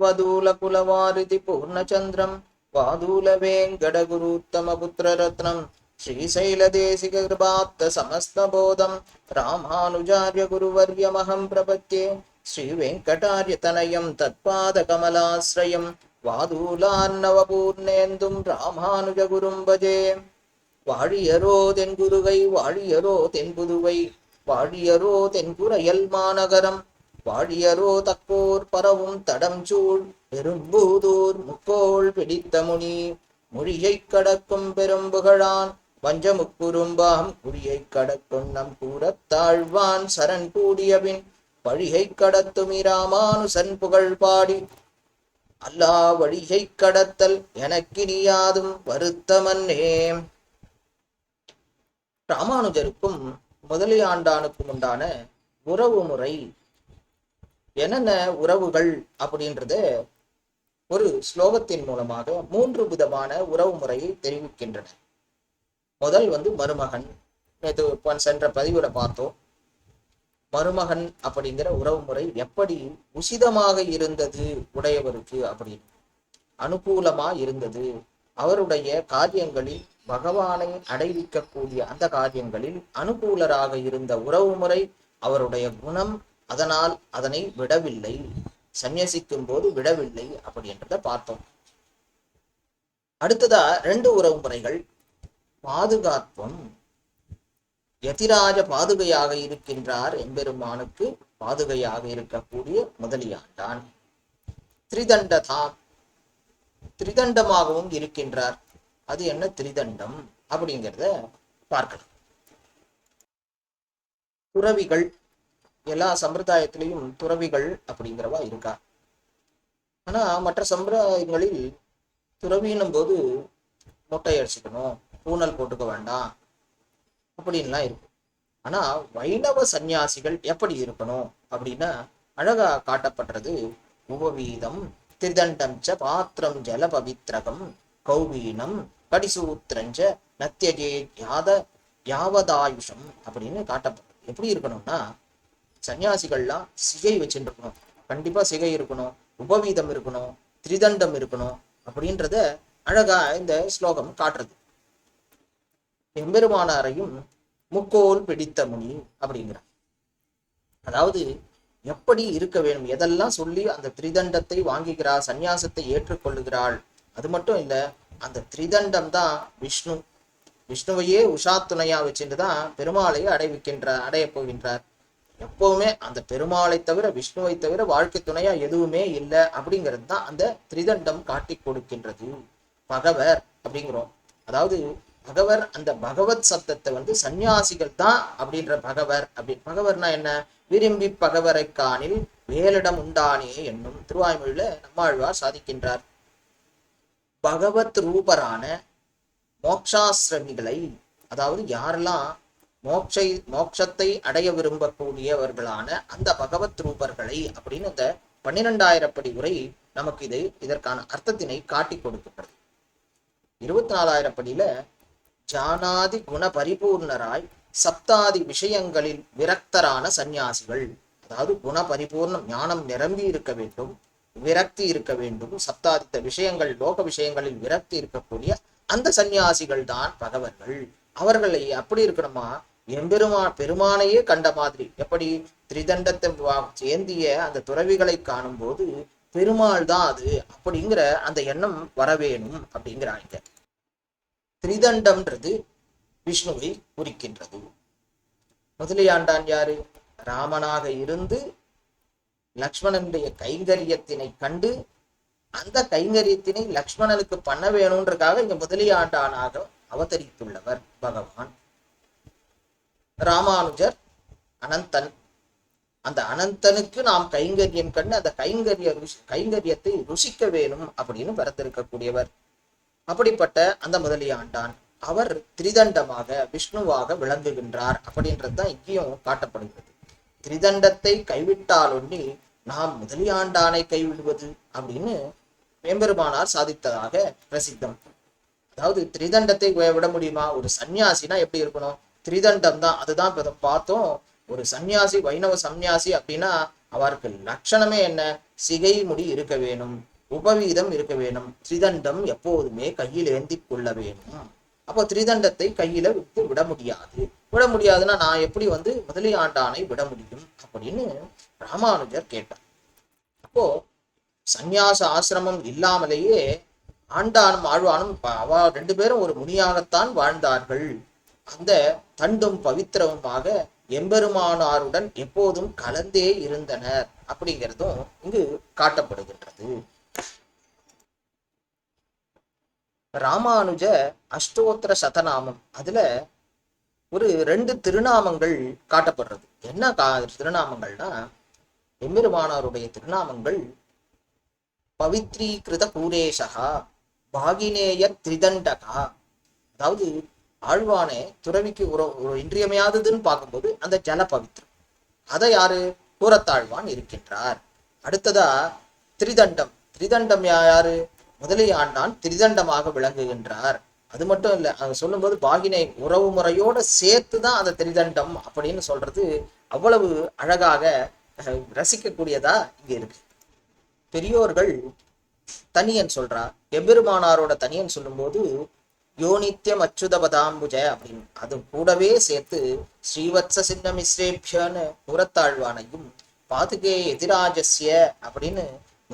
వదూలకులవారిది పూర్ణచంద్రం వాదూల వేంకటగురుత్తమపుత్రరత్నం శ్రీశైలదేశిక కృపాప్త సమస్తబోధం రామానుజార్య గురువర్యమహం ప్రపద్యే శ్రీ వెంకటార్యతనయం తత్పాదకమలాశ్రయం வாதூலான்னவபூர்ணேந்தும் ராமானுஜ குரும் பஜே வாழியரோ தென்குருகை வாழியரோ தென்புதுவை வாழியரோ தென்குரையல் மாநகரம் பாழியரோ தக்கோர் பரவும் தடம் சூழ் பெரும்பூதூர் முக்கோள் பிடித்த முனி. மொழியை கடக்கும் பெரும்புகழான் வஞ்சமுக்குறும்பாம் குறியைக் கடக்கும் நம் கூறத்தாழ்வான் சரண் கூடியபின் பழியை கடத்துமி ராமானுசன் புகழ் பாடி. அல்லா வழியை கடத்தல் எனக்கினியாதும் வருத்தமன்னே. ராமானுஜருக்கும் முதலியாண்டானுக்கும் உண்டான உறவு முறை என்னென்ன உறவுகள் அப்படின்றத ஒரு ஸ்லோகத்தின் மூலமாக மூன்று விதமான உறவு முறையை தெரிவிக்கின்றன. முதல் வந்து மருமகன். நேற்று சென்ற பதிவுல பார்த்தோம். மருமகன் அப்படிங்கிற உறவு முறை எப்படி உசிதமாக இருந்தது உடையவருக்கு அப்படின்னு. அனுகூலமா இருந்தது. அவருடைய காரியங்களில் பகவானை அடைவிக்கக்கூடிய அந்த காரியங்களில் அனுகூலராக இருந்த உறவு முறை அவருடைய குணம் அதனால் அதனை விடவில்லை. சந்நியசிக்கும் போது விடவில்லை அப்படின்றத பார்த்தோம். அடுத்ததா ரெண்டு உறவு முறைகள். பாதுகாப்பும் யதிராஜ பாதுகையாக இருக்கின்றார் எம்பெருமானுக்கு பாதுகையாக இருக்கக்கூடிய முதலியாண்டான் திரிதண்டதாம் திரிதண்டமாகவும் இருக்கின்றார். அது என்ன திரிதண்டம் அப்படிங்கிறத பார்க்கலாம். துறவிகள் எல்லா சம்பிரதாயத்திலையும் துறவிகள் அப்படிங்கிறவா இருக்கா? ஆனா மற்ற சம்பிரதாயங்களில் துறவினும் போது மொட்டை அடிச்சுக்கணும் பூனல் போட்டுக்க வேண்டாம் அப்படின்லாம் இருக்கு. ஆனா வைணவ சந்நியாசிகள் எப்படி இருக்கணும் அப்படின்னா அழகா காட்டப்படுறது உபவீதம் திருதண்டம் ச பாத்திரம் ஜல பவித்ரகம் கௌவீனம் கடிசூத்திரஞ்ச நத்தியஜே யாத யாவதாயுஷம் அப்படின்னு காட்டப்படுறது எப்படி இருக்கணும்னா சன்னியாசிகள்லாம் சிகை வச்சுட்டு இருக்கணும் கண்டிப்பா சிகை இருக்கணும். உபவீதம் இருக்கணும். திரிதண்டம் இருக்கணும். அப்படின்றத அழகா இந்த ஸ்லோகம் காட்டுறது. எம்பெருமானாரையும் முக்கோல் பிடித்த முனி அப்படிங்கிறார். அதாவது எப்படி இருக்க வேண்டும்? எதெல்லாம் சொல்லி அந்த திரிதண்டத்தை வாங்குகிறாள் சந்நியாசத்தை ஏற்றுக்கொள்ளுகிறாள்? அது மட்டும் இல்ல அந்த திரிதண்டம் தான் விஷ்ணு. விஷ்ணுவையே உஷா துணையா வச்சுட்டு தான் பெருமாளை அடைவிக்கின்றார் அடைய போகின்றார். எப்பவுமே அந்த பெருமாளை தவிர விஷ்ணுவை தவிர வாழ்க்கை துணையா எதுவுமே இல்லை அப்படிங்கிறது தான் அந்த திரிதண்டம் காட்டி கொடுக்கின்றது. பகவர் அப்படிங்கிறோம். அதாவது பகவர் அந்த பகவத் சப்தத்தை வந்து சந்நியாசிகள் தான் அப்படின்ற பகவர். அப்படி பகவர்னா என்ன? விரும்பி பகவரை காணில் வேலிடம் உண்டானே என்னும் திருவாய்மொழியில நம்மாழ்வார் சாதிக்கின்றார். பகவத் ரூபரான மோக்ஷாசிரமிகளை அதாவது யாரெல்லாம் மோட்சை மோட்சத்தை அடைய விரும்பக்கூடியவர்களான அந்த பகவத் ரூபர்களை அப்படின்னு இந்த பன்னிரெண்டாயிரப்படி உரை நமக்கு இது இதற்கான அர்த்தத்தினை காட்டி கொடுக்கின்றது இருபத்தி நாலாயிரப்படியில ஜானாதி குண பரிபூர்ணராய் சப்தாதி விஷயங்களில் விரக்தரான சந்நியாசிகள் அதாவது குண பரிபூர்ணம் ஞானம் நிரம்பி இருக்க வேண்டும் விரக்தி இருக்க வேண்டும் சப்தாதித்த விஷயங்கள் லோக விஷயங்களில் விரக்தி இருக்கக்கூடிய அந்த சந்நியாசிகள் தான் பகவர்கள். அவர்களை அப்படி இருக்கணுமா? எம்பெருமா பெருமானையே கண்ட மாதிரி. எப்படி? திரிதண்டத்தை வா- ஏந்திய அந்த துறவிகளை காணும் போது பெருமாள் தான் அது அப்படிங்கிற அந்த எண்ணம் வரவேணும் அப்படிங்கிறாங்க. திரிதண்டம்ன்றது விஷ்ணுவை குறிக்கின்றது. முதலியாண்டான் யாரு? ராமனாக இருந்து லக்ஷ்மணனுடைய கைங்கரியத்தினை கண்டு அந்த கைங்கரியத்தினை லக்ஷ்மணனுக்கு பண்ண வேணும்ன்றக்காக இங்க முதலியாண்டானாக அவதரித்துள்ளவர் பகவான். ராமானுஜர் அனந்தன். அந்த அனந்தனுக்கு நாம் கைங்கரியம் கண்டு அந்த கைங்கரிய ருசி கைங்கரியத்தை ருசிக்க வேணும் அப்படின்னு பிறந்திருக்கக்கூடியவர் அப்படிப்பட்ட அந்த முதலியாண்டான் அவர் திரிதண்டமாக விஷ்ணுவாக விளங்குகின்றார் அப்படின்றது தான் இங்கேயும் காட்டப்படுகிறது. திரிதண்டத்தை கைவிட்டாலொன்னி நாம் முதலியாண்டானை கைவிடுவது அப்படின்னு மேம்பெருமானார் சாதித்ததாக பிரசித்தம். அதாவது திரிதண்டத்தை விட முடியுமா? ஒரு சன்னியாசினா எப்படி இருக்கணும்? திரிதண்டம் தான் அதுதான் இப்ப பார்த்தோம். ஒரு சன்னியாசி வைணவ சன்னியாசி அப்படின்னா அவருக்கு லட்சணமே என்ன? சிகை முடி இருக்க வேணும். உபவீதம் இருக்க வேணும். திரிதண்டம் எப்போதுமே கையில் ஏந்தி கொள்ள வேணும். அப்போ திரிதண்டத்தை கையில விட்டு விட முடியாது. விட முடியாதுன்னா நான் எப்படி வந்து முதலியாண்டானை விட முடியும்? அப்படின்னு ராமானுஜர் கேட்டார். அப்போ சந்நியாச ஆசிரமம் இல்லாமலேயே ஆண்டானும் ஆழ்வானும் அவ ரெண்டு பேரும் ஒரு முனியாகத்தான் வாழ்ந்தார்கள். அந்த தண்டும் பவித்திரவுமாக எம்பெருமானாருடன் எப்போதும் கலந்தே இருந்தனர் அப்படிங்கிறதும் இங்கு காட்டப்படுகின்றது. ராமானுஜ அஷ்டோத்திர சதநாமம் அதுல ஒரு ரெண்டு திருநாமங்கள் காட்டப்படுறது. என்ன கா திருநாமங்கள்னா எம்பெருமானாருடைய திருநாமங்கள் பவித்ரீகிருத பூரேஷகா பாகினேயர் திரிதண்டகா. அதாவது ஆழ்வானே துறவிக்கு ஒரு ஒரு இன்றியமையாததுன்னு பார்க்கும்போது அந்த ஜல பவித்ரம். அதை யாரு? கூறத்தாழ்வான் இருக்கின்றார். அடுத்ததா திரிதண்டம். திரிதண்டம் யா- யாரு? முதலியாண்டான் திரிதண்டமாக விளங்குகின்றார். அது மட்டும் இல்லை அது சொல்லும்போது பாகினை உறவு முறையோட சேர்த்து தான் அந்த திரிதண்டம் அப்படின்னு சொல்றது அவ்வளவு அழகாக ரசிக்கக்கூடியதா இங்க இருக்கு. பெரியோர்கள் தனியன் சொல்றா. எபெருமானாரோட தனியன் சொல்லும்போது யோனித்யம் அச்சுதபதாம்புஜ அப்படின்னு. அது கூடவே சேர்த்து ஸ்ரீவத்ச சின்ன மிஸ்ரேபியன்னு புறத்தாழ்வானையும் பாதுகே எதிராஜஸ்ய அப்படின்னு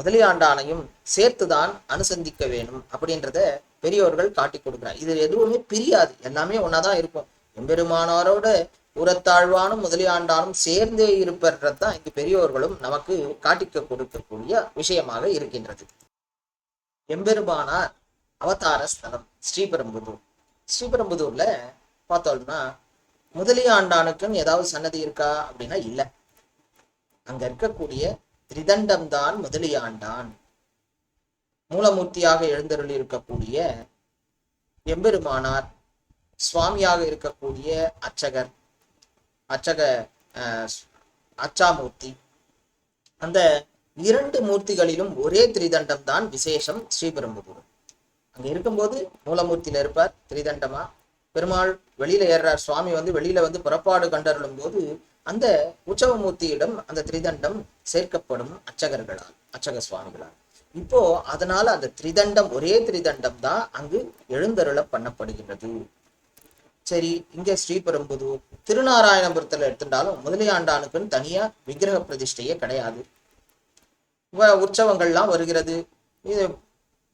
முதலியாண்டானையும் சேர்த்துதான் அனுசந்திக்க வேணும் அப்படின்றத பெரியோர்கள் காட்டி கொடுக்குறாங்க இது எதுவுமே பிரியாது. எல்லாமே ஒன்னாதான் இருக்கும். எம்பெருமானாரோட உரத்தாழ்வானும் முதலியாண்டானும் சேர்ந்தே இருப்பதுதான் இங்கு பெரியோர்களும் நமக்கு காட்டிக்க கொடுக்கக்கூடிய விஷயமாக இருக்கின்றது. எம்பெருமானார் அவதார ஸ்தலம் ஸ்ரீபெரும்புதூர். ஸ்ரீபெரும்புதூர்ல பார்த்தோம்னா முதலியாண்டானுக்குன்னு ஏதாவது சன்னதி இருக்கா அப்படின்னா இல்லை. அங்க இருக்கக்கூடிய திரிதண்டம் தான் முதலியாண்டான் மூலமூர்த்தியாக எழுந்தருளி இருக்கக்கூடிய எம்பெருமானார் சுவாமியாக இருக்கக்கூடிய அர்ச்சகர் அர்ச்சக அஹ், அச்சாமூர்த்தி அந்த இரண்டு மூர்த்திகளிலும் ஒரே திரிதண்டம் தான் விசேஷம் ஸ்ரீபெரும்புதூர். அங்க இருக்கும்போது மூலமூர்த்தியில இருப்பார் திரிதண்டமா? பெருமாள் வெளியில ஏறுறார் சுவாமி வந்து வெளியில வந்து புறப்பாடு கண்டருளும் போது அந்த உற்சவமூர்த்தியிடம் அந்த திரிதண்டம் சேர்க்கப்படும் அச்சகர்களால் அச்சக சுவாமிகளால். இப்போ அதனால அந்த திரிதண்டம் ஒரே திரிதண்டம் தான் அங்கு எழுந்தருள பண்ணப்படுகின்றது. சரி இங்க ஸ்ரீபெரும்புதூர் திருநாராயணபுரத்துல எடுத்துட்டாலும் முதலியாண்டானுக்குன்னு தனியா விக்கிரக பிரதிஷ்டையே கிடையாது. உற்சவங்கள்லாம் வருகிறது. இது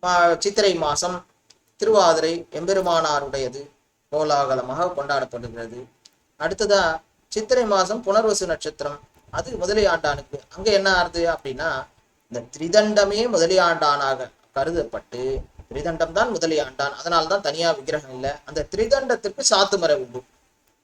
மா- சித்திரை மாசம் திருவாதிரை எம்பெருமானாருடையது கோலாகலமாக கொண்டாடப்படுகிறது. அடுத்ததா சித்திரை மாசம் புனர்வசு நட்சத்திரம். அது முதலியாண்டானுக்கு அங்க என்ன ஆறுது அப்படின்னா இந்த திரிதண்டமே முதலியாண்டானாக கருதப்பட்டு திரிதண்டம் தான் முதலியாண்டான் அதனால தான் தனியா விக்கிரகம் இல்லை. அந்த திரிதண்டத்திற்கு சாத்துமறை உண்டு.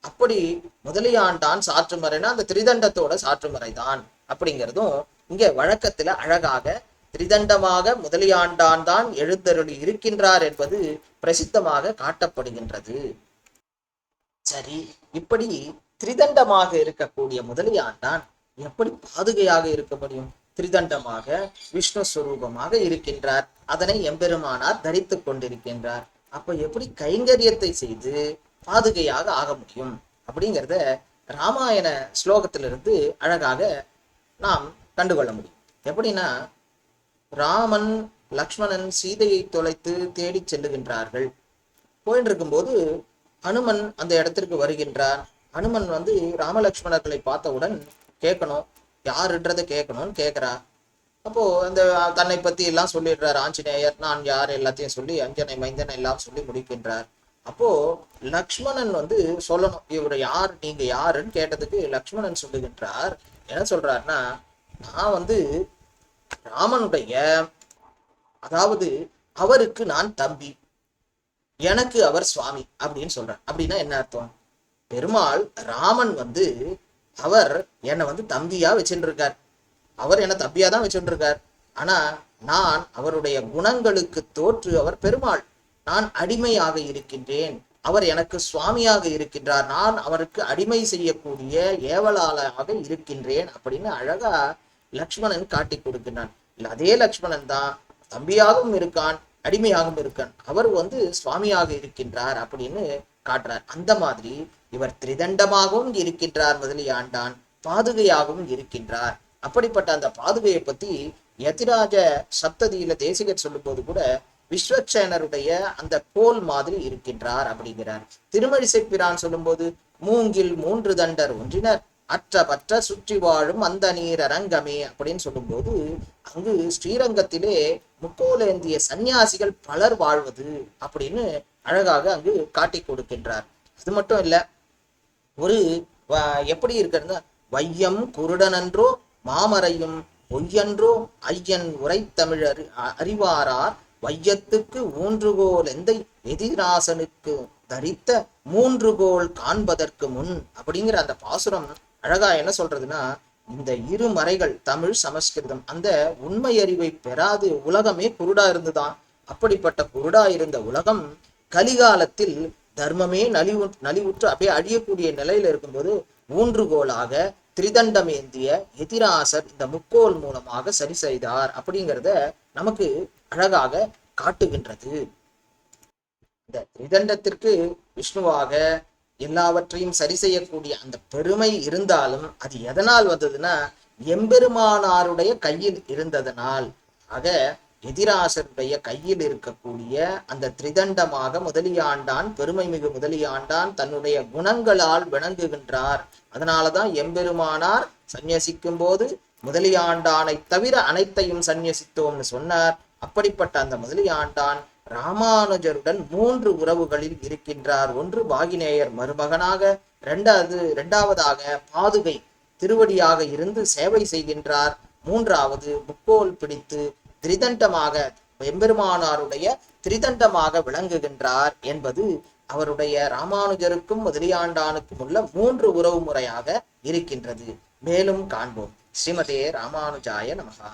அப்படி முதலியாண்டான் சாற்றுமறைனா அந்த திரிதண்டத்தோட சாற்றுமறை தான் அப்படிங்கிறதும் இங்க வழக்கத்துல அழகாக திரிதண்டமாக முதலியாண்டான் தான் எழுந்தருளி இருக்கின்றார் என்பது பிரசித்தமாக காட்டப்படுகின்றது. சரி இப்படி திரிதண்டமாக இருக்கக்கூடிய முதலியாண்டான் எப்படி பாதுகையாக இருக்க முடியும்? திரிதண்டமாக விஷ்ணு சுரூபமாக இருக்கின்றார். அதனை எம்பெருமானார் தரித்துக் கொண்டிருக்கின்றார். அப்ப எப்படி கைங்கரியத்தை செய்து பாதுகையாக ஆக முடியும். அப்படிங்கிறத ராமாயண ஸ்லோகத்திலிருந்து அழகாக நாம் கண்டுகொள்ள முடியும். எப்படின்னா ராமன் லக்ஷ்மணன் சீதையை தொலைத்து தேடிச் செல்லுகின்றார்கள். போயிட்டு இருக்கும்போது அனுமன் அந்த இடத்திற்கு வருகின்றார். அனுமன் வந்து ராமலக்ஷ்மணர்களை பார்த்தவுடன் கேட்கணும் யாருன்றதை கேட்கணும்னு கேட்கிறா. அப்போ அந்த தன்னை பத்தி எல்லாம் சொல்லிடுறார் ஆஞ்சநேயர். நான் யார்? எல்லாத்தையும் சொல்லி அஞ்சனை மைந்தனை எல்லாம் சொல்லி முடிக்கின்றார். அப்போ லக்ஷ்மணன் வந்து சொல்லணும் இவர் யார் நீங்க யாருன்னு கேட்டதுக்கு லக்ஷ்மணன் சொல்லுகின்றார். என்ன சொல்றாருன்னா நான் வந்து ராமனுடைய அதாவது அவருக்கு நான் தம்பி எனக்கு அவர் சுவாமி அப்படின்னு சொல்றார். அப்படின்னா என்ன அர்த்தம்? பெருமாள் ராமன் வந்து அவர் என்னை வந்து தம்பியா வச்சுருக்கார் அவர் என்ன தம்பியா தான் வச்சுருக்கார் ஆனா நான் அவருடைய குணங்களுக்கு தோற்று அவர் பெருமாள். நான் அடிமையாக இருக்கின்றேன். அவர் எனக்கு சுவாமியாக இருக்கின்றார். நான் அவருக்கு அடிமை செய்யக்கூடிய ஏவலாளாக இருக்கின்றேன் அப்படின்னு அழகா லக்ஷ்மணன் காட்டி கொடுக்கின்றான். இல்ல அதே லக்ஷ்மணன் தான் தம்பியாகவும் இருக்கான் அடிமையாகவும் இருக்கான். அவர் வந்து சுவாமியாக இருக்கின்றார் அப்படின்னு காட்டுறார். அந்த மாதிரி இவர் திரிதண்டமாகவும் இருக்கின்றார் முதலியாண்டான். பாதுகையாகவும் இருக்கின்றார். அப்படிப்பட்ட அந்த பாதுகையை பத்தி யதிராஜ சப்ததியில தேசிகர் சொல்லும்போது கூட விஸ்வக்சேனருடைய அந்த கோல் மாதிரி இருக்கின்றார் அப்படிங்கிறார். திருமழிசை பிரான் சொல்லும்போது மூங்கில் மூன்று தண்டர் ஒன்றினர் அற்றபற்ற சுற்றி வாழும் அந்த நீர் அரங்கமே அப்படின்னு சொல்லும்போது அங்கு ஸ்ரீரங்கத்திலே முக்கோலேந்திய சந்நியாசிகள் பலர் வாழ்வது அப்படின்னு அழகாக அங்கு காட்டி கொடுக்கின்றார். அது மட்டும் இல்ல ஒரு எப்படி இருக்கிறது வையம் குருடனன்றோ மாமரையும் பொய்யன்றோ ஐயன் உரைத்தமிழர் அ- அறிவாரார் வையத்துக்கு ஊன்றுகோல் எந்த எதிராசனுக்கு தரித்த மூன்றுகோல் காண்பதற்கு முன் அப்படிங்கிற அந்த பாசுரம் அழகா என்ன சொல்றதுன்னா இந்த இரு மறைகள் தமிழ் சமஸ்கிருதம் அந்த உண்மை அறிவை பெறாது உலகமே குருடா இருந்துதான் அப்படிப்பட்ட குருடா இருந்த உலகம் கலிகாலத்தில் தர்மமே நலிவு நலிவுற்று அப்படியே அழியக்கூடிய நிலையில இருக்கும்போது ஊன்றுகோலாக திரிதண்டம் ஏந்திய எதிராசர் இந்த முக்கோல் மூலமாக சரி செய்தார் அப்படிங்கிறத நமக்கு அழகாக காட்டுகின்றது. இந்த திரிதண்டத்திற்கு விஷ்ணுவாக எல்லாவற்றையும் சரி செய்யக்கூடிய அந்த பெருமை இருந்தாலும் அது எதனால் வந்ததுன்னா எம்பெருமானாருடைய கையில் இருந்ததனால். ஆக எதிராசருடைய கையில் இருக்கக்கூடிய அந்த திரிதண்டமாக முதலியாண்டான் பெருமை மிகு முதலியாண்டான் தன்னுடைய குணங்களால் விளங்குகின்றார். அதனாலதான் எம்பெருமானார் சந்நியசிக்கும் போது முதலியாண்டானை தவிர அனைத்தையும் சந்நியசித்தோம்னு சொன்னார். அப்படிப்பட்ட அந்த முதலியாண்டான் ராமானுஜருடன் மூன்று உறவுகளில் இருக்கின்றார். ஒன்று பாகினேயர் மருமகனாக இரண்டாவது இரண்டாவதாக பாதுகை திருவடியாக இருந்து சேவை செய்கின்றார். மூன்றாவது முக்கோல் பிடித்து திரிதண்டமாக எம்பெருமானாருடைய திரிதண்டமாக விளங்குகின்றார் என்பது அவருடைய ராமானுஜருக்கும் முதலியாண்டானுக்கும் உள்ள மூன்று உறவு முறையாக இருக்கின்றது. மேலும் காண்போம். ஸ்ரீமதே ராமானுஜாய நமகா